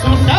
सुटा